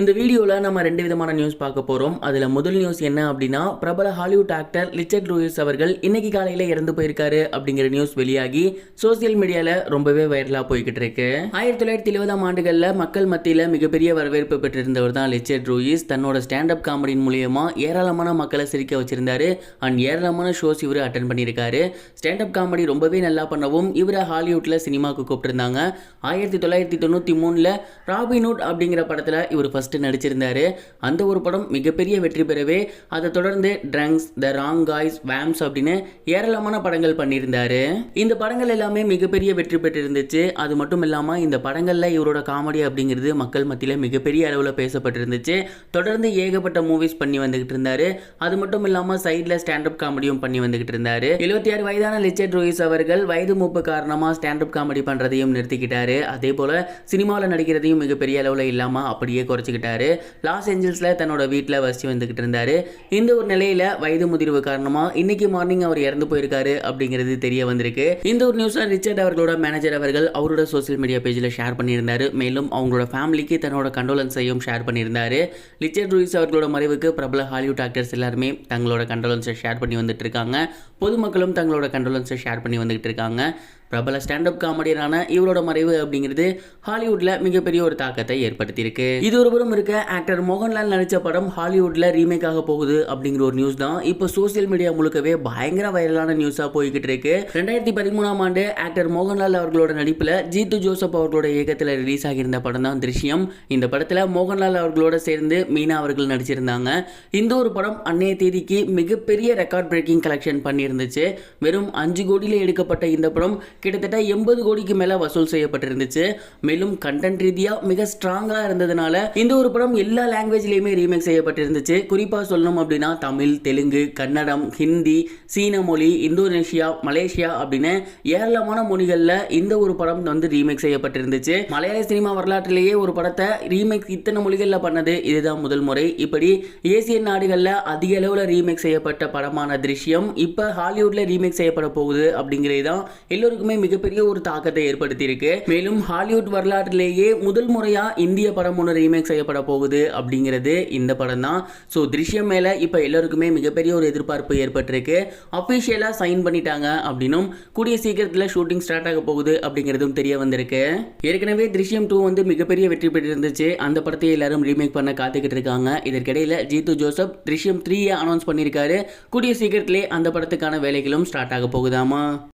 இந்த வீடியோவில் நம்ம ரெண்டு விதமான நியூஸ் பார்க்க போகிறோம் அதில் முதல் நியூஸ் என்ன அப்படின்னா பிரபல ஹாலிவுட் ஆக்டர் லிச்சர்ட் லூயிஸ் அவர்கள் இன்னைக்கு காலையில் இறந்து போயிருக்காரு அப்படிங்கிற நியூஸ் வெளியாகி சோசியல் மீடியாவில் ரொம்பவே வைரலாக போய்கிட்டு இருக்கு. ஆயிரத்தி தொள்ளாயிரத்தி இருபதாம் ஆண்டுகளில் மக்கள் மத்தியில் மிகப்பெரிய வரவேற்பு பெற்றிருந்தவர் தான் லிச்சர்ட் லூயிஸ். தன்னோட ஸ்டாண்டப் காமெடியின் மூலியமா ஏராளமான மக்களை சிரிக்க வச்சிருந்தாரு. அண்ட் ஏராளமான ஷோஸ் இவர் அட்டன் பண்ணியிருக்காரு. ஸ்டாண்டப் காமெடி ரொம்பவே நல்லா பண்ணவும் இவரை ஹாலிவுட்டில் சினிமாவுக்கு கூப்பிட்டுருந்தாங்க. ஆயிரத்தி தொள்ளாயிரத்தி தொண்ணூற்றி மூணில் ராபின்ஹுட் அப்படிங்கிற படத்தில் இவர் ஃபஸ்ட்டு நடிச்சிருந்தாரு. அந்த ஒரு படம் மிகப்பெரிய வெற்றி பெறவே அதை தொடர்ந்து ட்ரங்க்ஸ் த ராங் காய்ஸ் வேம்ஸ் அப்படின்னு ஏராளமான படங்கள் பண்ணியிருந்தாரு. இந்த படங்கள் எல்லாமே மிகப்பெரிய வெற்றி பெற்றிருந்துச்சு. அது மட்டும் இல்லாமல் இந்த படங்களில் இவரோட காமெடி அப்படிங்கிறது மக்கள் மத்தியில் மிகப்பெரிய அளவில் பேசப்பட்டிருந்துச்சு. தொடர்ந்து ஏகப்பட்ட மூவிஸ் பண்ணி வந்துகிட்டு இருந்தாரு. அது மட்டும் இல்லாமல் சைடில் ஸ்டாண்டப் காமெடியும் பண்ணி வந்துகிட்டு இருந்தார். எழுபத்தி ஆறு வயதான லிச்சர்ட் ரூயிஸ் அவர்கள் வயது மூப்பு காரணமாக ஸ்டாண்டப் காமெடி பண்ணுறதையும் நிறுத்திக்கிட்டாரு. அதே போல் சினிமாவில் நடிக்கிறதையும் மிகப்பெரிய அளவில் இல்லாமல் அப்படியே குறைச்சிக்கிட்டாரு லாஸ் ஏஞ்சல்ஸில் தன்னோட வீட்டில் வசித்து வந்துக்கிட்டு இருந்தாரு. இந்த ஒரு நிலையில் வயது முதிர்வு காரணமாக இன்னைக்கு மார்னிங் அவர் இறந்து போயிருக்காரு அப்படிங்கிறது தெரிய வந்திருக்கு. இந்த ஒரு நியூஸை ரிச்சர்ட் அவர்களோட மேனேஜர் அவர்கள் அவரோட சோஷியல் மீடியா பேஜில் ஷேர் பண்ணியிருந்தாரு. மேலும் அவங்களோட ஃபேமிலிக்கு தன்னோட கண்டோலன்ஸையும் ஷேர் பண்ணியிருந்தாரு. ரிச்சர்ட் ரூயிஸ் அவர்களோட மறைவுக்கு பிரபல ஹாலிவுட் ஆக்டர்ஸ் எல்லாருமே தங்களோட கண்டோலன்ஸை ஷேர் பண்ணி வந்துட்டு இருக்காங்க. பொதுமக்களும் தங்களோட கண்டோலன்ஸை ஷேர் பண்ணி வந்துகிட்டு இருக்காங்க. பிரபல ஸ்டாண்டப் காமெடியரான இவரோட மறைவு அப்படிங்கிறது ஹாலிவுட்ல மிகப்பெரிய ஒரு தாக்கத்தை ஏற்படுத்தியிருக்கு. இது ஒருபுறம் இருக்க ஆக்டர் மோகன்லால் நடித்த படம் ஹாலிவுட்ல ரீமேக் ஆக போகுது அப்படிங்கிற ஒரு நியூஸ் தான் இப்போ சோசியல் மீடியா முழுக்கவே பயங்கர வைரலான நியூஸா போய்கிட்டு இருக்கு. ரெண்டாயிரத்தி பதிமூணாம் ஆண்டு ஆக்டர் மோகன்லால் அவர்களோட நடிப்புல ஜீத்து ஜோசப் அவர்களோட இயக்கத்தில் ரிலீஸ் ஆகியிருந்த படம் தான் திருஷ்யம். இந்த படத்துல மோகன்லால் அவர்களோட சேர்ந்து மீனா அவர்கள் நடிச்சிருந்தாங்க. இந்த ஒரு படம் அன்னைய தேதிக்கு மிகப்பெரிய ரெக்கார்ட் பிரேக்கிங் கலெக்ஷன் பண்ணியிருந்துச்சு. வெறும் அஞ்சு கோடியில் எடுக்கப்பட்ட இந்த படம் கிட்டத்தட்ட எண்பது கோடிக்கு மேலே வசூல் செய்யப்பட்டிருந்துச்சு. மேலும் கண்டென்ட் ரீதியாக மிக ஸ்ட்ராங்காக இருந்ததுனால இந்த ஒரு படம் எல்லா லாங்குவேஜ்லேயுமே ரீமேக் செய்யப்பட்டிருந்துச்சு. குறிப்பாக சொல்லணும் அப்படின்னா தமிழ் தெலுங்கு கன்னடம் ஹிந்தி சீன மொழி இந்தோனேஷியா மலேசியா அப்படின்னு ஏராளமான மொழிகளில் இந்த ஒரு படம் வந்து ரீமேக் செய்யப்பட்டிருந்துச்சு. மலையாள சினிமா வரலாற்றிலேயே ஒரு படத்தை ரீமேக் இத்தனை மொழிகளில் பண்ணது இதுதான் முதல் முறை. இப்படி ஏசியன் நாடுகளில் அதிக அளவில் ரீமேக் செய்யப்பட்ட படமான திருஷ்யம் இப்போ ஹாலிவுட்ல ரீமேக் செய்யப்பட போகுது அப்படிங்கிறது தான் எல்லோருக்குமே மிகப்பெரிய ஒரு தாக்கத்தை ஏற்படுத்தியிருக்கு. மேலும் ஹாலிவுட் வரலாற்றிலேயே முதல் முறையா இந்திய படம் ஒன்று ரீமேக் செய்யப்பட போகுது அப்படிங்கிறது இந்த படம் தான் ஸோ திருஷ்யம் மேலே இப்போ எல்லாருக்குமே மிகப்பெரிய ஒரு எதிர்பார்ப்பு ஏற்பட்டிருக்கு. அஃபிஷியலாக சைன் பண்ணிட்டாங்க அப்படின்னும் கூடிய சீக்கிரத்தில் ஷூட்டிங் ஸ்டார்ட் ஆக போகுது அப்படிங்கிறதும் தெரிய வந்திருக்கு. ஏற்கனவே திருஷ்யம் டூ வந்து மிகப்பெரிய வெற்றி பெற்றிருந்துச்சு. அந்த படத்தை எல்லாரும் ரீமேக் பண்ண காத்துக்கிட்டு இருக்காங்க. இதற்கிடையில் ஜீத்து ஜோசப் திருஷ்யம் த்ரீயை அனௌன்ஸ் பண்ணியிருக்காரு. கூடிய சீக்கிரத்திலே அந்த படத்துக்கான வேலைகளும் ஸ்டார்ட் ஆக போகுதாமா?